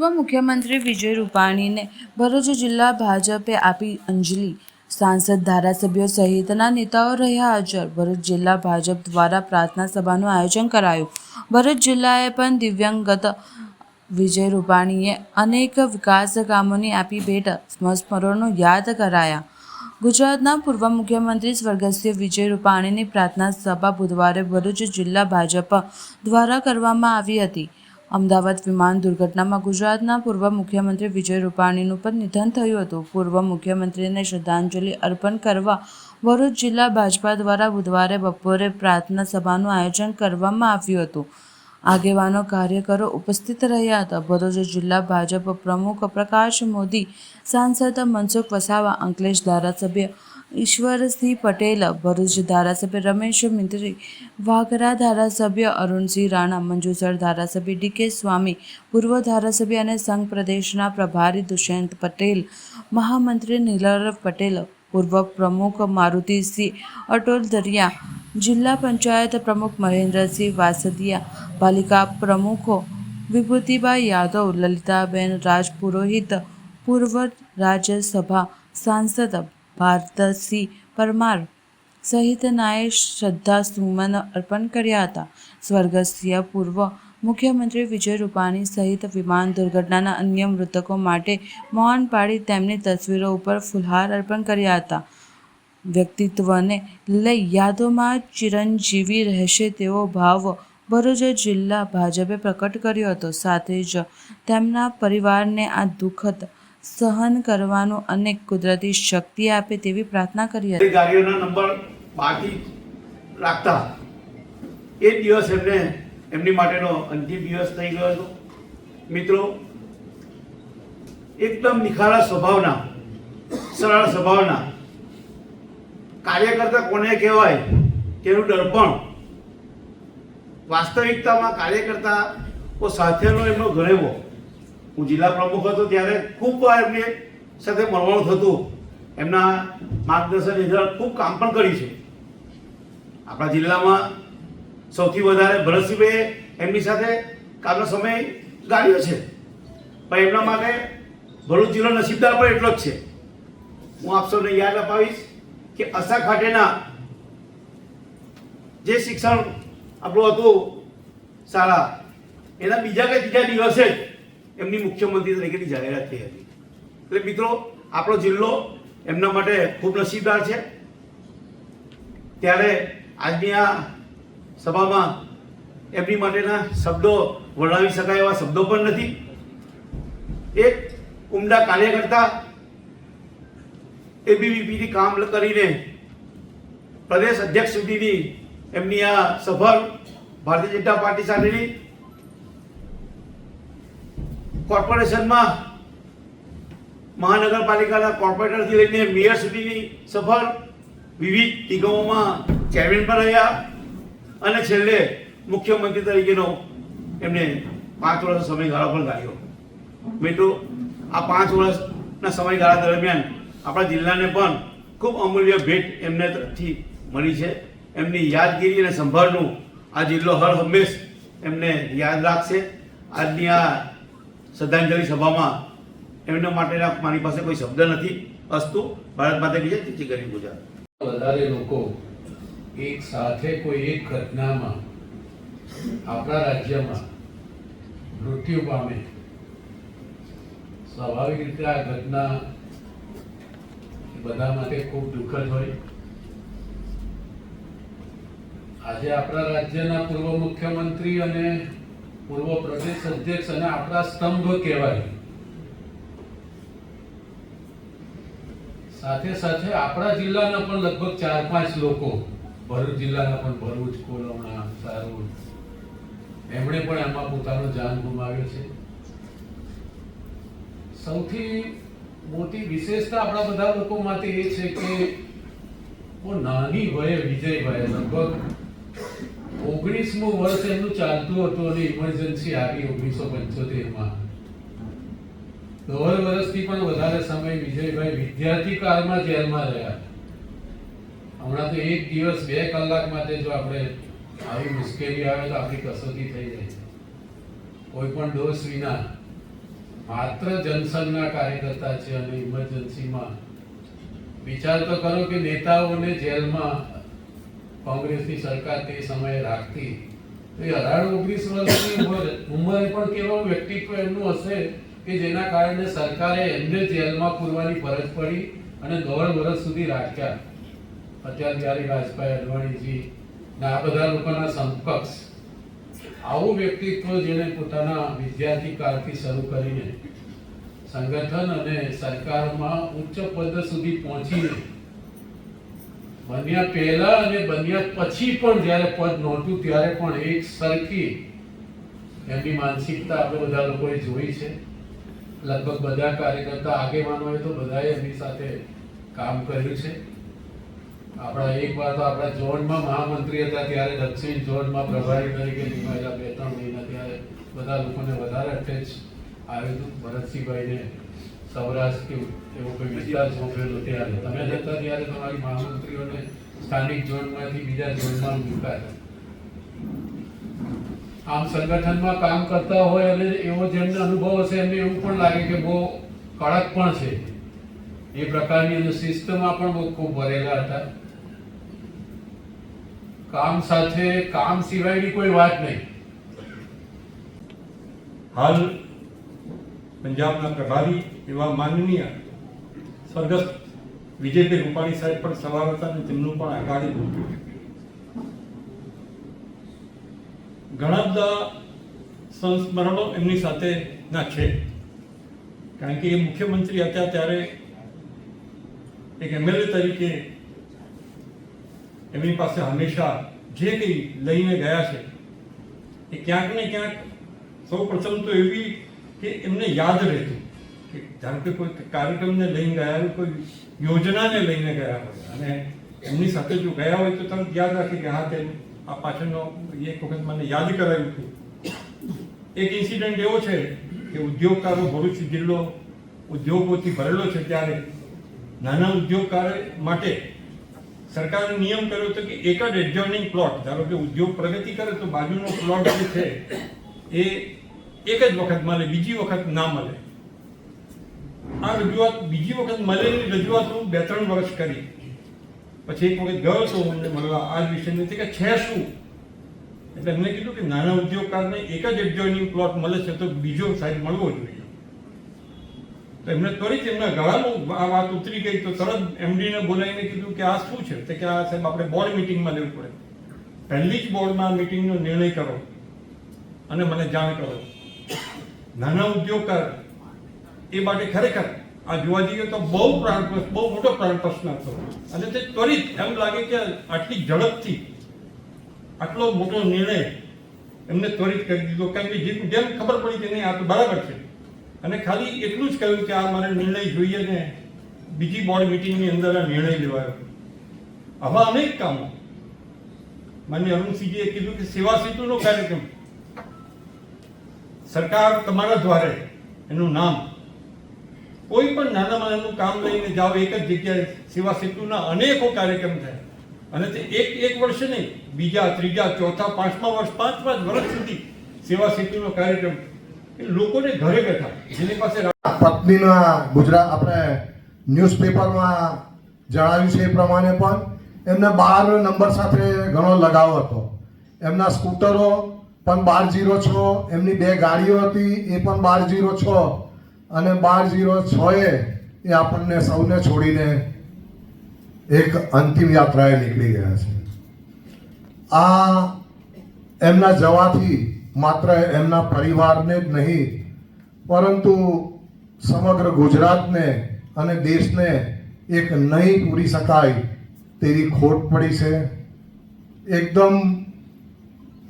પૂર્વ મુખ્યમંત્રી વિજય રૂપાણીને ભરૂચ જિલ્લા ભાજપે આપી અંજલિ. સાંસદ ધારાસભ્યો સહિતના નેતાઓ રહ્યા હાજર. ભરૂચ જિલ્લા ભાજપ દ્વારા પ્રાર્થના સભાનું આયોજન કરાયું. ભરૂચ જિલ્લાએ પણ દિવ્યાંગત વિજય રૂપાણીએ અનેક વિકાસ કામોની આપી ભેટ સ્મરણો યાદ કરાયા. ગુજરાતના પૂર્વ મુખ્યમંત્રી સ્વર્ગસ્થ વિજય રૂપાણીની પ્રાર્થના સભા બુધવારે ભરૂચ જિલ્લા ભાજપ દ્વારા કરવામાં આવી હતી. અમદાવાદ વિમાન દુર્ઘટનામાં ગુજરાતના પૂર્વ મુખ્યમંત્રી વિજય રૂપાણીનું પણ નિધન થયું હતું. પૂર્વ મુખ્યમંત્રીને શ્રદ્ધાંજલિ અર્પણ કરવા ભરૂચ જિલ્લા ભાજપા દ્વારા બુધવારે બપોરે પ્રાર્થના સભાનું આયોજન કરવામાં આવ્યું હતું. આગેવાનો કાર્યકરો ઉપસ્થિત રહ્યા હતા. ભરૂચ જિલ્લા ભાજપ પ્રમુખ પ્રકાશ મોદી, સાંસદ મનસુખ વસાવા, અંકલેશ ધારાસભ્ય ઈશ્વરસિંહ પટેલ, ભરૂચ ધારાસભ્ય રમેશ મિત્રી, વાઘરા ધારાસભ્ય અરુણસિંહ રાણા, મંજુસર ધારાસભ્ય ડીકે સ્વામી, પૂર્વ ધારાસભ્ય અને સંઘ પ્રદેશના પ્રભારી દુષ્યંત પટેલ, મહામંત્રી નીલર પટેલ, પૂર્વ પ્રમુખ મારુતિસિંહ અટોલ દરિયા, જિલ્લા પંચાયત પ્રમુખ મહેન્દ્રસિંહ વાસદિયા, પાલિકા પ્રમુખો વિભૂતિબાઈ યાદવ, લલિતાબેન રાજપુરોહિત, પૂર્વ રાજ્યસભા સાંસદ ભારતસિંહ પરમાર સહિતનાએ શ્રદ્ધા સુમન અર્પણ કર્યા હતા. સ્વર્ગસ્થ પૂર્વ મુખ્યમંત્રી વિજય રૂપાણી સહિત વિમાન દુર્ઘટનાના અન્ય મૃતકો માટે મૌન પાડી તેમની તસવીરો ઉપર ફુલહાર અર્પણ કર્યા હતા. વ્યક્તિત્વને લઈ યાદોમાં ચિરંજીવી રહેશે તેવો ભાવ ભરૂચ જિલ્લા ભાજપે પ્રકટ કર્યો હતો. સાથે જ તેમના પરિવારને આ દુઃખદ સહન કરવાનું અને કુદરતી શક્તિ આપે તેવી પ્રાર્થના કરી હતી. ગાડીઓના નંબર બાકી રાખતા. એ દિવસ એમને એમની માટેનો અંતિમ દિવસ થઈ ગયો હતો. મિત્રો, એકદમ નિખારા સ્વભાવના, સરળ સ્વભાવના. કાર્યકર્તા કોને કહેવાય તેનું દર્પણ. વાસ્તવિકતામાં કાર્યકર્તા સાથેનો એમનો ઘરેવો. હું જિલ્લા પ્રમુખ હતો ત્યારે ખૂબ વાર એમની સાથે મળવાનું થતું. એમના માર્ગદર્શન હેઠળ ખૂબ કામ પણ કરી છે. આપણા જિલ્લામાં સૌથી વધારે ભરતસિંહભાઈએ એમની સાથે કામનો સમય ગાળ્યો છે. પણ એમના માટે ભરૂચ જિલ્લો નસીબદાર પણ એટલો જ છે. હું આપ સૌને યાદ અપાવીશ કે અસા ખાટેના જે શિક્ષણ આપણું હતું શાળા, એના બીજા કે ત્રીજા દિવસે જ એમની મુખ્યમંત્રી તરીકેની જાહેરાત થઈ હતી. એટલે મિત્રો, આપણો જિલ્લો એમના માટે ખૂબ નસીબદાર છે. ત્યારે આજની આ સભામાં એમની માટેના શબ્દો વર્ણવી શકાય એવા શબ્દો પણ નથી. એક ઉમદા કાર્યકર્તા એબીવીપીથી કામ કરીને પ્રદેશ અધ્યક્ષ સુધીની એમની આ સફર ભારતીય જનતા પાર્ટી સાથેની કોર્પોરેશનમાં મહાનગરપાલિકાના કોર્પોરેટરથી લઈને મેયર સુધીની સફર વિવિધ નિગમોમાં ચેરમેન પણ રહ્યા અને છેલ્લે મુખ્યમંત્રી તરીકેનો એમને પાંચ વર્ષનો સમયગાળો પણ ગાળ્યો. મિત્રો, આ પાંચ વર્ષના સમયગાળા દરમિયાન આપણા જિલ્લાને પણ ખૂબ અમૂલ્ય ભેટ એમને તરફથી મળી છે. એમની યાદગીરી અને સંભાળનું આ જિલ્લો હર હંમેશ એમને યાદ રાખશે. આજની આ શ્રદ્ધાંજલિ સભામાં એમના માટેના મારી પાસે કોઈ શબ્દ નથી, અસ્તુ, ભારત માતા બીજા જય કરી ગુજરાત વધારે લોકો એક સાથે કોઈ એક ઘટનામાં આપણા રાજ્યમાં મૃત્યુ પામે. સ્વાભાવિક રીતે આ ઘટના બધા માટે ખૂબ દુઃખદ હોય. આજે આપણા રાજ્યના પૂર્વ મુખ્યમંત્રી અને પૂર્વ પ્રદેશ અધ્યક્ષ અને આપણા સ્તંભ કહેવાય. સાથે સાથે આપણા જિલ્લાના પણ લગભગ ચાર પાંચ લોકો, ભરૂચ જિલ્લાના પણ ભરૂચ કોલોણા સારોલ એમણે પણ એમાં પોતાનો જાન ગુમાવ્યો છે. સૌથી મોટી વિશેષતા આપણા બધા લોકો માટે એ છે કે બહુ નાની વયે વિજયભાઈ લગભગ ઓગણીસમું વર્ષ એમનું ચાલતું હતું અને ઇમરજન્સી આવી ઓગણીસો પંચોતેરમાં. દોઢ વર્ષથી પણ વધારે સમય વિજયભાઈ વિદ્યાર્થી કાળમાં જેલમાં રહ્યા. હમણાં તો એક દિવસ બે કલાક માટે જો આપણે આવી મુશ્કેલી આવે તો આપણી કસોટી થઈ જાય. કોઈ પણ દોષ વિના. માત્ર જનસંઘના કાર્યકર્તા છે અને ઇમરજન્સીમાં વિચાર તો કરો કે નેતાઓને જેલમાં કોંગ્રેસની સરકાર તે સમયે રાખતી. એ અઢાર ઓગણીસ વર્ષની ઉંમર પણ કેવું વ્યક્તિત્વ એમનું હશે કે જેના કારણે સરકારે એમને જેલમાં પૂરવાની ફરજ પડી અને દોઢ વર્ષ સુધી રાખ્યા. અત્યારે બિહારી રાજભાઈ અડવાણીજી આ બધા લોકોના સમકક્ષ આવું વ્યક્તિત્વ જેને પોતાના વિદ્યાર્થી કાળથી શરૂ કરીને સંગઠન અને સરકારમાં ઉચ્ચ પદ સુધી પહોંચીને બન્યા પહેલા અને બન્યા પછી પણ જ્યારે પદ નહોતું ત્યારે પણ એક સરખી એમની માનસિકતા આપણે બધા લોકોએ જોઈ છે. લગભગ બધા કાર્યકર્તા આગેવાનોએ તો બધાએ એમની સાથે કામ કર્યું છે. આપણા એક વાર તો આપણા ઝોનમાં મહામંત્રી હતા ત્યારે દક્ષિણ ઝોનમાં પ્રભારી તરીકે નિમાયેલા બે ત્રણ મહિના ત્યારે બધા લોકોને વધારે અટેચ આવ્યું હતું. ભરતસિંહભાઈને સૌરાષ્ટ્ર કે એવો કોઈ વિસ્તાર સોંપેલો ત્યારે. તમે જતા ત્યારે તમારી મહામંત્રીઓને સ્થાનિક ઝોનમાંથી બીજા ઝોનમાં મૂકાયા. આમ સંગઠનમાં કામ કરતા હોય અને એવો જેમને અનુભવ હશે એમને એવું પણ લાગે કે બહુ કડક પણ છે. એ પ્રકારની અને શિસ્તમાં પણ બહુ ખૂબ ભરેલા હતા. કામ સાથે કામ સિવાયની કોઈ વાત નહીં. હાલ પંજાબના પ્રભારી એવા માનનીય સ્વર્ગસ્થ વિજયભાઈ રૂપાણી સાહેબ પણ સવાર હતા અને તેમનું પણ આગાડી મૂક્યું ઘણા બધા સંસ્મરણો એમની સાથે ના છે. કારણ કે એ મુખ્યમંત્રી હતા ત્યારે એક એમએલએ તરીકે એમની પાસે હંમેશા જે કંઈ લઈને ગયા છે, એ ક્યાંક ને ક્યાંક સૌ પ્રથમ તો એવી કે એમને યાદ રહેતું. કે ધારો કે કોઈ કાર્યક્રમને લઈને ગયા હોય, કોઈ યોજનાને લઈને ગયા હોય અને એમની સાથે જો ગયા હોય તો તમે યાદ રાખી કે હા તેમ આ પાછળનો એક વખત મને યાદ કરાવ્યું હતું. એક ઇન્સિડન્ટ એવો છે કે ઉદ્યોગકારો ભરૂચ જિલ્લો ઉદ્યોગોથી ભરેલો છે ત્યારે નાના ઉદ્યોગકાર માટે સરકારે નિયમ કર્યો હતો કે એક જ એડજોઇનિંગ પ્લોટ ધારો કે ઉદ્યોગ પ્રગતિ કરે તો બાજુનો પ્લોટ જે છે, એ એક જ વખત મળે, બીજી વખત ના મળે. આ રજૂઆત બીજી વખત મળેલી રજૂઆત હું બે ત્રણ વર્ષ કરી. પછી એક વખત ગયો તો મને મળવા. આ જ વિષયની કે છે શું? એટલે એમને કીધું કે નાના ઉદ્યોગકારને એક જ એડજોઇનિંગ પ્લોટ મળે છે તો બીજો સાઈડ મળવો જોઈએ. તો એમને ત્વરિત એમના ગળામાં આ વાત ઉતરી ગઈ તો તરત એમડીને બોલાવીને કીધું કે આ શું છે? તો કે આ સાહેબ આપણે બોર્ડ મિટિંગમાં લેવું પડે. પહેલી જ બોર્ડમાં મિટિંગનો નિર્ણય કરો અને મને જાણ કરો. નાના ઉદ્યોગકાર એ માટે ખરેખર આ જોવા જઈએ તો બહુ પ્રાણ બહુ મોટો પ્રાણ પ્રશ્ન હતો. અને તે ત્વરિત એમ લાગે કે આટલી ઝડપથી આટલો મોટો નિર્ણય એમને ત્વરિત કરી દીધો. કારણ કે જેમ જેમ ખબર પડી કે નહીં, આ તો બરાબર છે. અને ખાલી એટલું જ કહ્યું કે આ મારે નિર્ણય જોઈએ ને બીજી બોર્ડ મિટિંગની અંદર આ નિર્ણય લેવાયો. આવા અનેક કામો. માન્ય અરુણસિંહજીએ કીધું કે સેવા સેતુનો કાર્યક્રમ. સરકાર તમારા દ્વારે એનું નામ કોઈ પણ નાનામાં નાનું કામ લઈને જાઓ, એક જ જગ્યાએ સેવા સેતુના અનેકો કાર્યક્રમ થાય. અને તે એક એક વર્ષે નહીં, બીજા, ત્રીજા, ચોથા, પાંચમા વર્ષ પાંચ પાંચ વર્ષ સુધી સેવા સેતુનો કાર્યક્રમ લોકોને ઘરે બેઠા, જેની પાસે પત્નીના ગુજરાત, આપણે ન્યૂઝપેપરમાં જણાવ્યું છે એ પ્રમાણે પણ, એમને બાર નંબર સાથે ઘણો લગાવ હતો. એમના સ્કૂટરો પણ બાર જીરો છ, એમની બે ગાડીઓ હતી, એ પણ બાર જીરો છ. અને બાર જીરો છ એ આપણને સૌને છોડીને એક અંતિમ યાત્રાએ નીકળી ગયા છે. આ એમના જવાથી માત્ર એમના પરિવારને જ નહીં, પરંતુ સમગ્ર ગુજરાતને અને દેશને એક નહીં પૂરી શકાય તેવી ખોટ પડી છે. એકદમ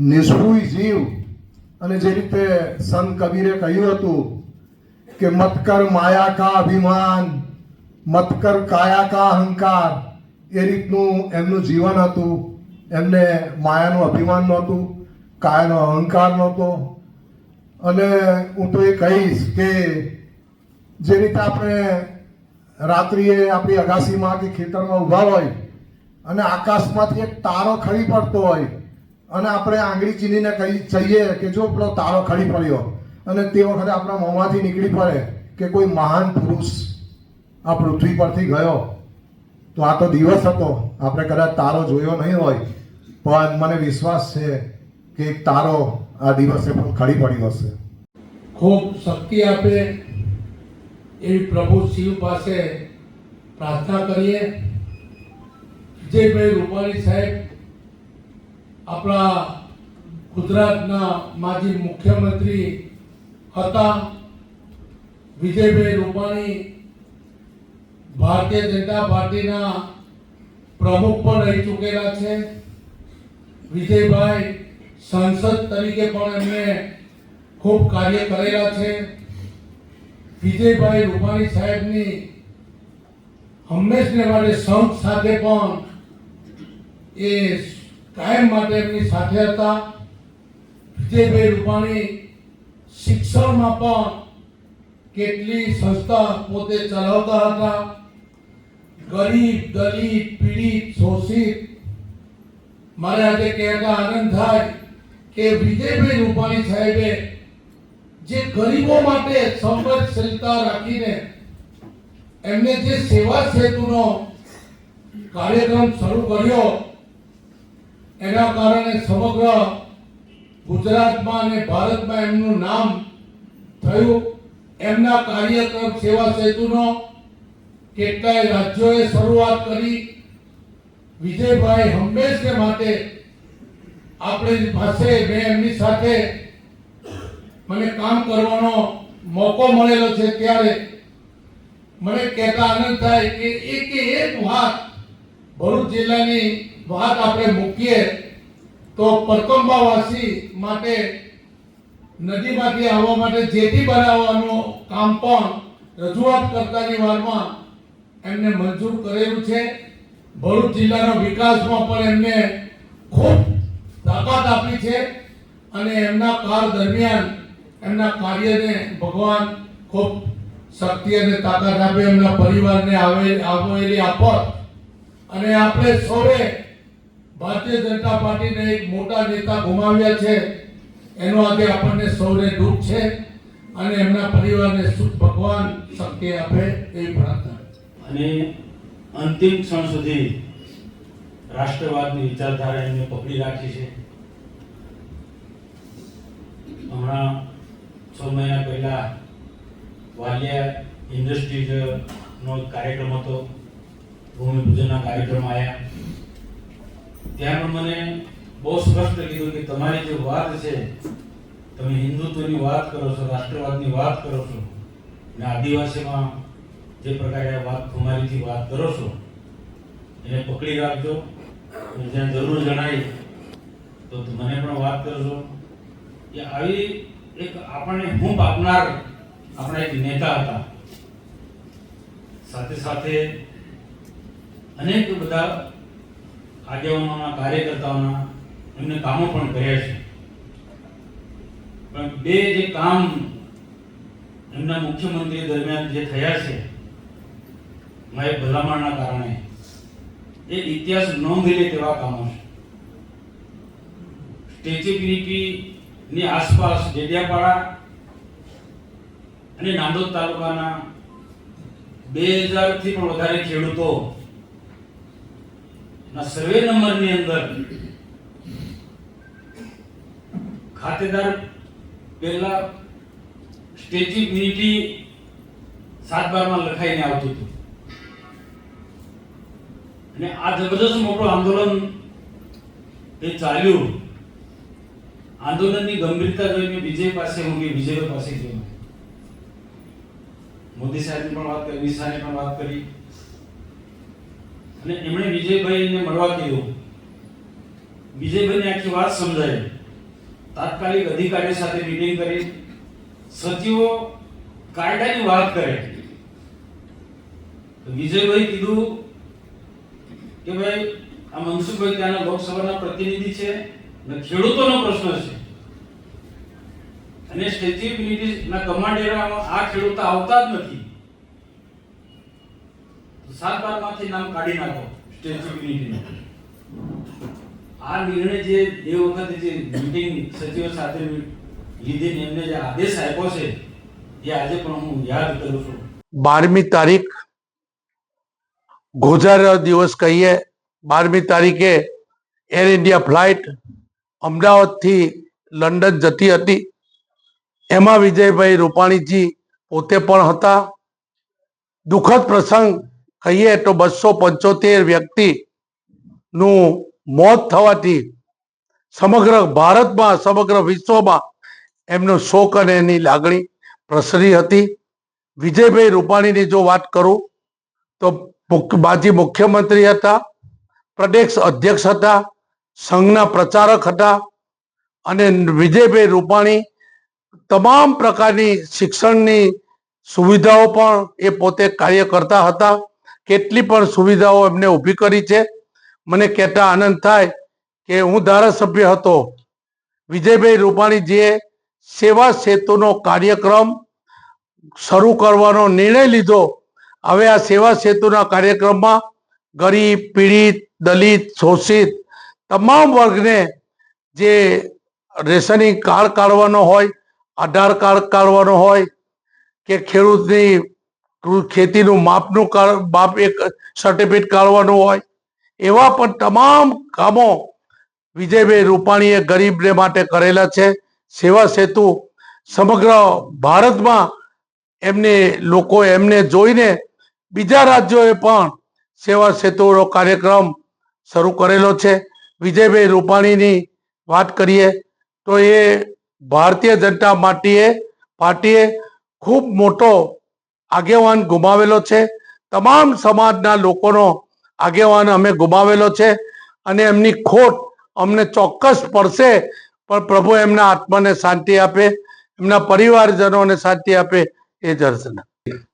નિષ્ફુય જીવ. અને જે રીતે સંત કબીરે કહ્યું હતું કે મત કર માયા કા અભિમાન, મત કર કાયા કા અહંકાર. એ રીતનું એમનું જીવન હતું. એમને માયાનું અભિમાન નહોતું, કાયાનો અહંકાર નહોતો. અને હું તો એ કહીશ કે જે રીતે આપણે રાત્રિએ આપણી અગાસીમાં કે ખેતરમાં ઊભા હોય અને આકાશમાંથી એક તારો ખડી પડતો હોય અને આપણે આંગળી ચીનીને કહી કહીએ કે જો પેલો તારો ખડી પડ્યો. અને તે વખતે આપણા મોંમાંથી નીકળી પડે કે કોઈ મહાન પુરુષ આ પૃથ્વી પરથી ગયો. તો આ તો દિવસ હતો. આપણે કદાચ તારો જોયો નહીં હોય. પણ મને વિશ્વાસ છે કે તારો આ દિવસે પણ ખડી પડ્યો હશે. ખૂબ શક્તિ આપે એવી પ્રભુ શિવ પાસે પ્રાર્થના કરીએ. જે ભાઈ રૂપાણી સાહેબ, આપણા ગુજરાતના માજી મુખ્યમંત્રી હતા. વિજયભાઈ રૂપાણી ભારતીય જનતા પાર્ટીના પ્રમુખ પણ રહી ચૂકેલા છે. વિજયભાઈ સાંસદ તરીકે પણ એમને ખૂબ કાર્ય કરેલા છે. વિજયભાઈ રૂપાણી સાહેબની હંમેશને માટે સંઘ સાથે પણ એ કાયમ માટે એમની સાથે હતા. વિજયભાઈ રૂપાણી શિક્ષણમાં પણ કેટલી સંસ્થા પોતે ચલાવતા હતા. ગરીબ, દલિત, પીડિત, શોષિત. મારે આજે કહેતા આનંદ થાય કે વિજયભાઈ રૂપાણી સાહેબે જે ગરીબો માટે સંવેદનશીલતા રાખીને એમને જે સેવા સેતુનો કાર્યક્રમ શરૂ કર્યો, એના કારણે સમગ્ર ગુજરાતમાં અને ભારતમાં એમનું નામ થયું. એમના કાર્યક્રમ સેવા સેતુનો કેટલાય રાજ્યોએ શરૂઆત કરી. વિજયભાઈ હંમેશને માટે આપણી પાસે મેં એમની સાથે મને કામ કરવાનો મોકો મળેલો છે ત્યારે મને કહેતા આનંદ થાય કે એક એક વાત ભરૂચ જિલ્લાની વાત આપણે મૂકીએ. તો પરકંબાવાસી માટે નદીમાંથી આવવા માટે જેટી બનાવવાનું કામ પણ રજૂઆત કરતાની વારમાં એમને મંજૂર કરેલું છે. ભરૂચ જિલ્લાના વિકાસમાં પણ એમને ખૂબ તાકાત આપી છે અને એમના કાળ દરમિયાન એમના કાર્યને ભગવાન ખૂબ શક્તિ અને તાકાત આપે એમના પરિવારને આવેલી આવેલી આપત અને આપણે સૌએ ભારતીય જનતા પાર્ટીને એક મોટા નેતા ગુમાવ્યા છે. એનો આજે આપણને સૌને દુઃખ છે અને એમના પરિવારને સુખ ભગવાન શક્તિ આપે એવી પ્રાર્થના. અને અંતિમ ક્ષણ સુધી રાષ્ટ્રવાદની વિચારધારા એમને પકડી રાખી છે. હમણાં છ મહિના પહેલા વાલિયા ઇન્ડસ્ટ્રીઝ નો કાર્યક્રમ હતો. ભૂમિપૂજનના કાર્યક્રમ આવ્યા ત્યાં મને બહુ સ્પષ્ટ કીધું કે તમારી જે વાત છે, તમે હિન્દુત્વની વાત કરો છો, રાષ્ટ્રવાદની વાત કરો છો, અને આદિવાસીમાં જે પ્રકારે વાત ખુમારીથી વાત કરો છો, એને પકડી રાખજો. જ્યાં જરૂર જણાય, તો મને પણ વાત કરજો. એ આવી એક આપણને હું આપનાર આપણા એક નેતા હતા. સાથે સાથે અનેક બધા આગેવાનોના, કાર્યકર્તાઓના એમને કામો પણ કર્યા છે. પણ બે જે કામ એમના મુખ્યમંત્રી દરમિયાન જે થયા છે મારી ભલામણના કારણે, એ ઇતિહાસ નોંધી લે તેવા કામો છે. સ્ટેચ્યુબિલિટી આસપાસ ડેડિયાપાડા અને નાંદોદ તાલુકાના બે હજારથી પણ વધારે ખેડૂતો ના સર્વે નંબરની અંદર ખાતેદાર પહેલા સ્ટેચ્યુ નીતિ સાત બારમાં લખાઈને આવતું હતું. અને આ જબરદસ્ત મોટું આંદોલન એ ચાલ્યું. આંદોલનની ગંભીરતા જોઈને વિજય પાસે હું ગઈ વિજય પાસે ગયો. મોદી સાહેબની પણ વાત કરી શાહની પણ વાત કરી. અને એમણે વિજયભાઈને મળવા કીધું વિજયભાઈને આખી વાત સમજાય તાત્કાલિક અધિકારી સાથે મીટિંગ કરી. સચિવો કાયદાની વાત કરે. વિજયભાઈ કીધું કે ભાઈ, આ મનસુખભાઈ ત્યાંના લોકસભાના પ્રતિનિધિ છે અને ખેડૂતોનો પ્રશ્ન છે. અને સ્ટેચ્યુ યુનિટીના કમાન્ડેરામાં આ ખેડૂતો આવતા જ નથી. તો નામ કાઢી નાખો. સ્ટેચ્યુ ઓફ યુનિટીનું આ નિર્ણય જે એ વખતે જે મીટિંગ સચિવ સાથે લીધે એમને જે આદેશ આપ્યો છે એ આજે પણ હું યાદ કરું છું. બારમી તારીખ ગોજાર દિવસ કહીએ બારમી તારીખે એર ઇન્ડિયા ફ્લાઇટ અમદાવાદથી લંડન જતી હતી. એમાં વિજયભાઈ રૂપાણીજી પોતે પણ હતા. દુઃખદ પ્રસંગ કહીએ તો બસો પંચોતેર વ્યક્તિ નું મોત થવાથી સમગ્ર ભારતમાં, સમગ્ર વિશ્વમાં એમનો શોક અને એની લાગણી પ્રસરી હતી. વિજયભાઈ રૂપાણીની જો વાત કરું તો માજી મુખ્યમંત્રી હતા, પ્રદેશ અધ્યક્ષ હતા, સંઘના પ્રચારક હતા અને વિજયભાઈ રૂપાણી તમામ પ્રકારની શિક્ષણની સુવિધાઓ પણ એ પોતે કાર્ય કરતા હતા. કેટલી પણ સુવિધાઓ એમને ઊભી કરી છે. મને કહેતા આનંદ થાય કે હું ધારાસભ્ય હતો. વિજયભાઈ રૂપાણીજીએ સેવા સેતુનો કાર્યક્રમ શરૂ કરવાનો નિર્ણય લીધો, હવે આ સેવા સેતુના કાર્યક્રમમાં ગરીબ, પીડિત, દલિત, શોષિત તમામ વર્ગને જે રેશનિંગ કાર્ડ કાઢવાનો હોય, આધાર કાર્ડ કાઢવાનો હોય કે ખેડૂતની ખેતીનું માપનું માપ એક સર્ટિફિકેટ કાઢવાનું હોય, એવા પણ તમામ કામો વિજયભાઈ રૂપાણીએ ગરીબને માટે કરેલા છે. સેવા સેતુ સમગ્ર ભારતમાં એમને લોકો એમને જોઈને બીજા રાજ્યોએ પણ સેવા સેતુનો કાર્યક્રમ શરૂ કરેલો છે. વિજયભાઈ રૂપાણીની વાત કરીએ તો એ ભારતીય જનતા પાર્ટીએ પાર્ટીએ ખૂબ મોટો આગેવાન ગુમાવેલો છે. તમામ સમાજના લોકોનો આગેવાન અમે ગુમાવેલો છે અને એમની ખોટ અમને ચોક્કસ પડશે. પણ પ્રભુ એમના આત્માને શાંતિ આપે, એમના પરિવારજનોને શાંતિ આપે એ જ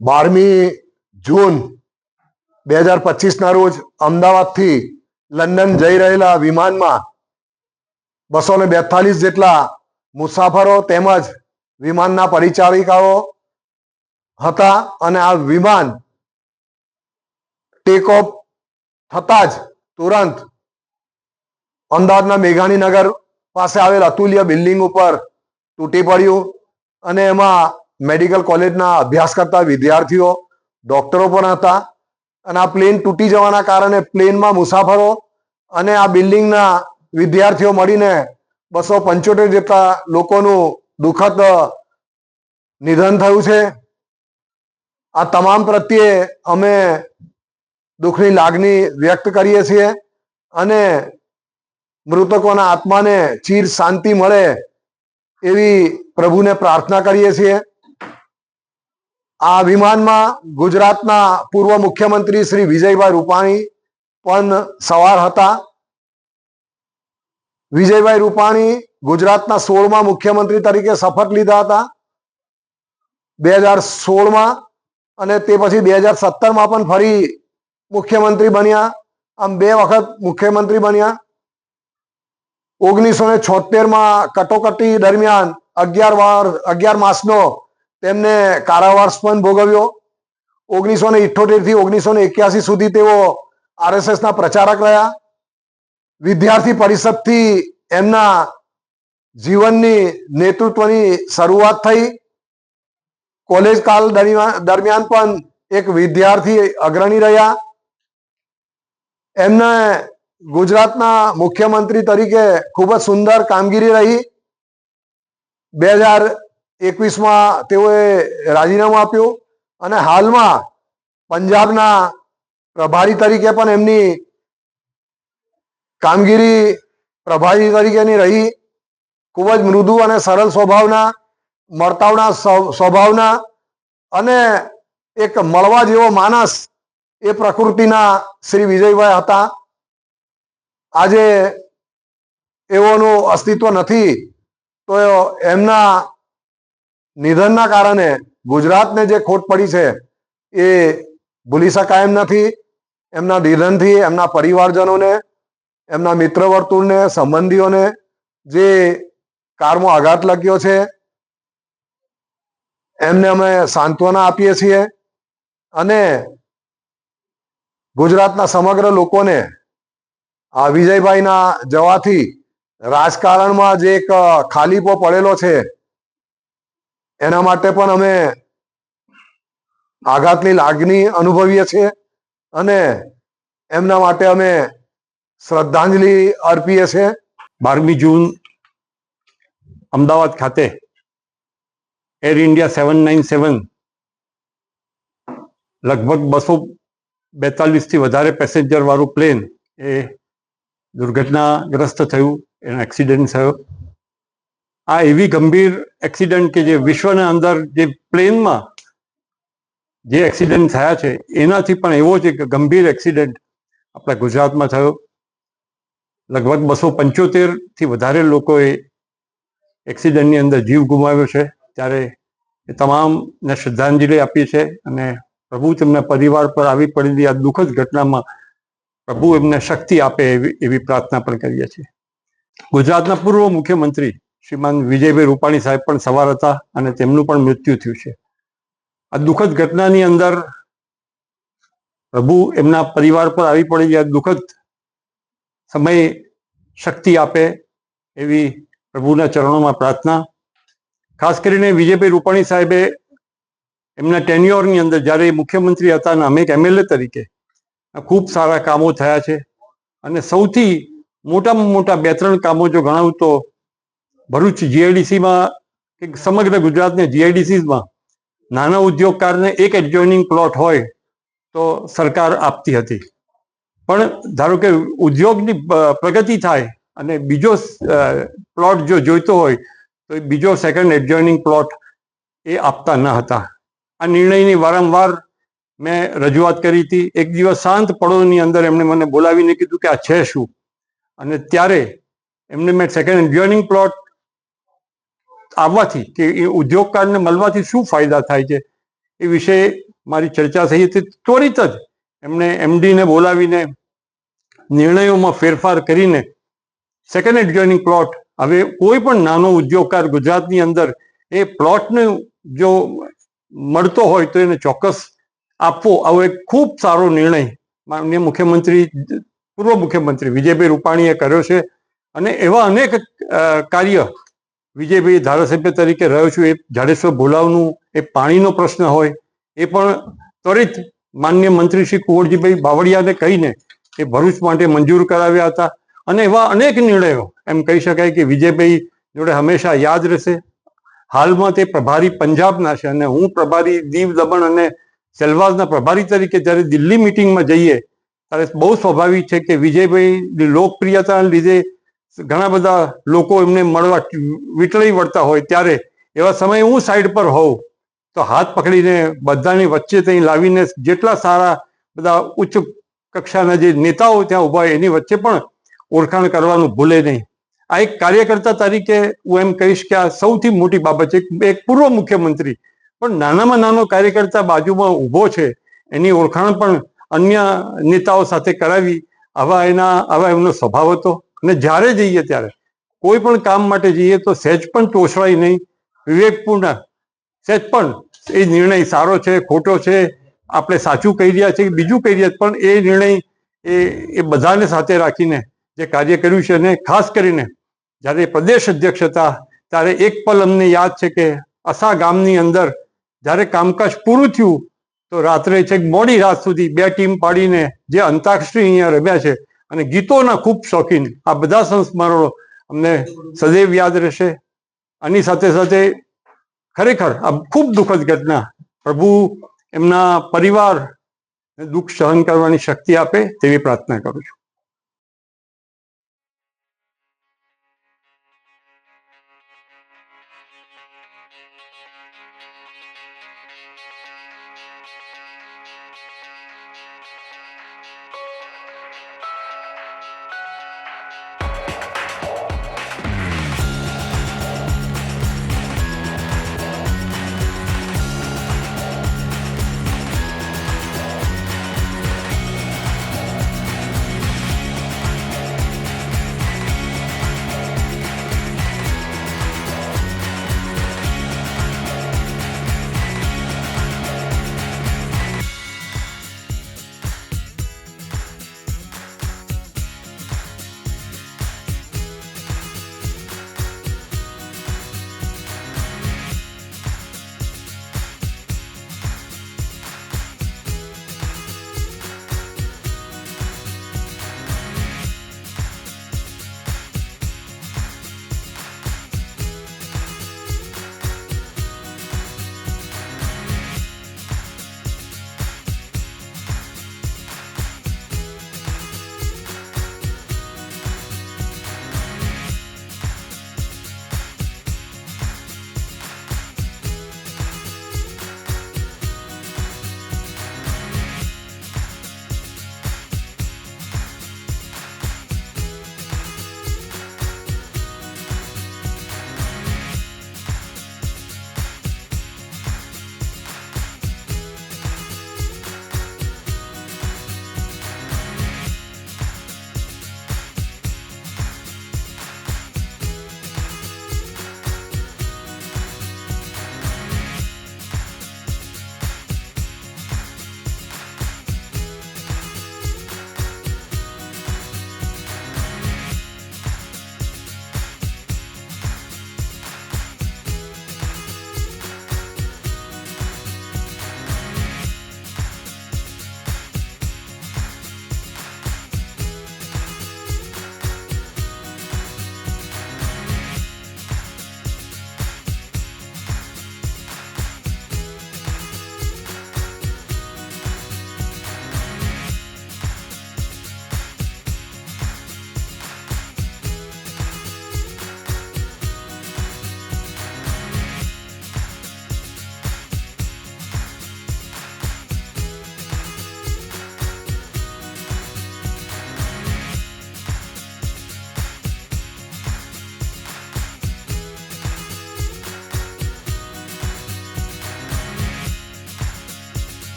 બારમી જૂન બે હજાર પચીસના રોજ અમદાવાદથી લંડન જઈ રહેલા વિમાનમાં બસો ને બેતાલીસ જેટલા મુસાફરો તેમજ વિમાનના પરિચારિકાઓ હતા અને આ વિમાન ટેક ઓફ થતા જ તુરંત અમદાવાદના મેઘાણીનગર પાસે આવેલ અતુલ્ય બિલ્ડિંગ ઉપર તૂટી પડ્યું અને એમાં મેડિકલ કોલેજના અભ્યાસ કરતા વિદ્યાર્થીઓ, ડોક્ટરો પણ હતા અને આ પ્લેન તૂટી જવાના કારણે પ્લેનમાં મુસાફરો અને આ બિલ્ડિંગના વિદ્યાર્થીઓ મળીને બસો પંચોતેર જેટલા લોકોનું દુઃખદ નિધન થયું છે. આ તમામ પ્રત્યે અમે દુઃખની લાગણી વ્યક્ત કરીએ છીએ અને મૃતકોના આત્માને ચીર શાંતિ મળે એવી પ્રભુને પ્રાર્થના કરીએ છીએ. આ વિમાનમાં ગુજરાતના પૂર્વ મુખ્યમંત્રી શ્રી વિજયભાઈ રૂપાણી પણ સવાર હતા. વિજયભાઈ રૂપાણી ગુજરાતના સોળમાં મુખ્યમંત્રી તરીકે શપથ લીધા હતા. બે હજાર સોળમાં અને તે પછી બે હજાર સત્તરમાં પણ ફરી મુખ્યમંત્રી બન્યા. આમ બે વખત મુખ્યમંત્રી બન્યા. ઓગણીસો ને છોતેરમાં કટોકટી દરમિયાન અગિયાર વાર, અગિયાર માસનો તેમને કારાવાસ પણ ભોગવ્યો. ઓગણીસો ને થી ઓગણીસો ને એક્યાસી સુધી તેઓ આરએસએસ ના પ્રચારક રહ્યા. વિદ્યાર્થી પરિષદથી એમના જીવનની નેતૃત્વની શરૂઆત થઈ. કોલેજ કાલ દરમિયાન પણ એક વિદ્યાર્થી અગ્રણી રહ્યા. એમને ગુજરાતના મુખ્યમંત્રી તરીકે ખૂબ જ સુંદર કામગીરી રહી. બે હજાર એકવીસમાં તેઓએ રાજીનામું આપ્યું અને હાલમાં પંજાબના પ્રભારી તરીકે પણ એમની કામગીરી પ્રભારી તરીકેની રહી. ખૂબ જ મૃદુ અને સરળ સ્વભાવના મળતાવના સ્વ- સ્વભાવના અને એક મળવા જેવો માણસ એ પ્રકૃતિના શ્રી વિજયભાઈ હતા. આજે એઓનું અસ્તિત્વ નથી, તો એમના નિધનના કારણે ગુજરાતને જે ખોટ પડી છે, એ ભૂલી શકાય એમ નથી. એમના નિધનથી એમના પરિવારજનોને, એમના મિત્ર વર્તુળને સંબંધીઓને જે કારમાં આઘાત લાગ્યો છે એમને અમે સાંત્વના આપીએ છીએ અને ગુજરાતના સમગ્ર લોકોને આ વિજયભાઈના જવાથી રાજકારણમાં જે એક ખાલીપો પડેલો છે, એના માટે પણ અમે આઘાતની લાગણી અનુભવીએ છીએ અને એમના માટે અમે શ્રદ્ધાંજલિ અર્પીએ છીએ. બારમી જૂન, અમદાવાદ ખાતે Air India seven nine seven લગભગ બસો બેતાલીસથી વધારે પેસેન્જર વાળું પ્લેન એ દુર્ઘટનાગ્રસ્ત થયું, એનો એક્સિડન્ટ થયો. આ એવી ગંભીર એક્સિડન્ટ કે જે વિશ્વના અંદર જે પ્લેનમાં જે એક્સિડન્ટ થયા છે, એનાથી પણ એવો જ એક ગંભીર એક્સિડન્ટ આપણા ગુજરાતમાં થયો. લગભગ બસો પંચોતેરથી વધારે લોકોએ એક્સિડન્ટની અંદર જીવ ગુમાવ્યો છે. ત્યારે એ તમામને શ્રદ્ધાંજલિ આપી છે અને પ્રભુ તેમના પરિવાર પર આવી પડેલી આ દુઃખદ ઘટનામાં પ્રભુ એમને શક્તિ આપે એવી એવી પ્રાર્થના પણ કરીએ છીએ. ગુજરાતના પૂર્વ મુખ્યમંત્રી શ્રીમાન વિજયભાઈ રૂપાણી સાહેબ પણ સવાર હતા અને તેમનું પણ મૃત્યુ થયું છે. આ દુઃખદ ઘટનાની અંદર પ્રભુ એમના પરિવાર પર આવી પડેલી આ દુઃખદ સમય શક્તિ આપે એવી પ્રભુના ચરણોમાં પ્રાર્થના ખાસ કરીને વિજયભાઈ રૂપાણી સાહેબે એમના ટેન્યોરની અંદર જ્યારે મુખ્યમંત્રી હતા અને અમે એક એમએલએ તરીકે ખૂબ સારા કામો થયા છે. અને સૌથી મોટામાં મોટા બે ત્રણ કામો જો ગણાવું તો ભરૂચ જીઆઈડીસીમાં કે સમગ્ર ગુજરાતને જીઆઈડીસીમાં નાના ઉદ્યોગકારને એક એડજોઇનિંગ પ્લોટ હોય તો સરકાર આપતી હતી. પણ ધારો કે ઉદ્યોગની પ્રગતિ થાય અને બીજો પ્લોટ જો જોઈતો હોય તો એ બીજો સેકન્ડ એડજોઇનિંગ પ્લોટ એ આપતા ન હતા. આ નિર્ણયની વારંવાર મેં રજૂઆત કરી હતી. એક દિવસ શાંત પળોની અંદર એમણે મને બોલાવીને કીધું કે આ છે શું? અને ત્યારે એમને મેં સેકન્ડ એડજોઇનિંગ પ્લોટ આવવાથી કે એ ઉદ્યોગકારને મળવાથી શું ફાયદા થાય છે એ વિશે મારી ચર્ચા થઈ હતી. ત્વરિત જ એમણે એમડીને બોલાવીને નિર્ણયોમાં ફેરફાર કરીને સેકન્ડ એડજોઇનિંગ પ્લોટ હવે કોઈ પણ નાનો ઉદ્યોગકાર ગુજરાતની અંદર એ પ્લોટને જો મળતો હોય તો એને ચોક્કસ આપવો. આવો એક ખૂબ સારો નિર્ણય માનનીય મુખ્યમંત્રી, પૂર્વ મુખ્યમંત્રી વિજયભાઈ રૂપાણીએ કર્યો છે. અને એવા અનેક કાર્ય વિજયભાઈ ધારાસભ્ય તરીકે રહ્યો છું. એ જાડેશ્વર ભોલાવનું એ પાણીનો પ્રશ્ન હોય, એ પણ ત્વરિત માન્ય મંત્રી શ્રી કુંવરજીભાઈ બાવળિયાને કહીને એ ભરૂચ માટે મંજૂર કરાવ્યા હતા. અને એવા અનેક નિર્ણયો. એમ કહી શકાય કે વિજયભાઈ જોડે હંમેશા યાદ રહેશે. હાલમાં તે પ્રભારી પંજાબના છે અને હું પ્રભારી દીવ દમણ અને સેલવાસના પ્રભારી તરીકે જ્યારે દિલ્હી મિટિંગમાં જઈએ, ત્યારે બહુ સ્વાભાવિક છે કે વિજયભાઈની લોકપ્રિયતાના લીધે ઘણા બધા લોકો એમને મળવા વીટળી વળતા હોય ત્યારે એવા સમયે હું સાઈડ પર હોઉં, તો હાથ પકડીને બધાની વચ્ચે ત્યાં લાવીને જેટલા સારા બધા ઉચ્ચ કક્ષાના જે નેતાઓ ત્યાં ઊભા એની વચ્ચે પણ ઓળખાણ કરવાનું ભૂલે નહીં. આ એક કાર્યકર્તા તરીકે હું એમ કહીશ કે આ સૌથી મોટી બાબત છે. એક પૂર્વ મુખ્યમંત્રી, પણ નાનામાં નાનો કાર્યકર્તા બાજુમાં ઊભો છે. એની ઓળખાણ પણ અન્ય નેતાઓ સાથે કરાવી. આવા એના, આવા એમનો સ્વભાવ હતો. અને જ્યારે જઈએ ત્યારે, કોઈ પણ કામ માટે જઈએ તો સહેજ પણ તોષવાય નહીં. વિવેકપૂર્ણ, સહેજ પણ એ નિર્ણય સારો છે, ખોટો છે. આપણે સાચું કહી રહ્યા છે કે બીજું કહી રહ્યા પણ એ નિર્ણય એ એ બધાને સાથે રાખીને જે કાર્ય કર્યું છે અને ખાસ કરીને જ્યારે પ્રદેશ અધ્યક્ષ હતા, ત્યારે એક પલ અમને યાદ છે કે અસા ગામની અંદર જ્યારે કામકાજ પૂરું થયું, તો રાત્રે છેક મોડી રાત સુધી બે ટીમ પાડીને જે અંતાક્ષરી અહીંયા રમ્યા છે અને ગીતોના ખૂબ શોખીન, આ બધા સંસ્મરણો અમને સદૈવ યાદ રહેશે. આની સાથે સાથે ખરેખર આ ખૂબ દુઃખદ ઘટના, પ્રભુ એમના પરિવાર દુઃખ સહન કરવાની શક્તિ આપે તેવી પ્રાર્થના કરું છું.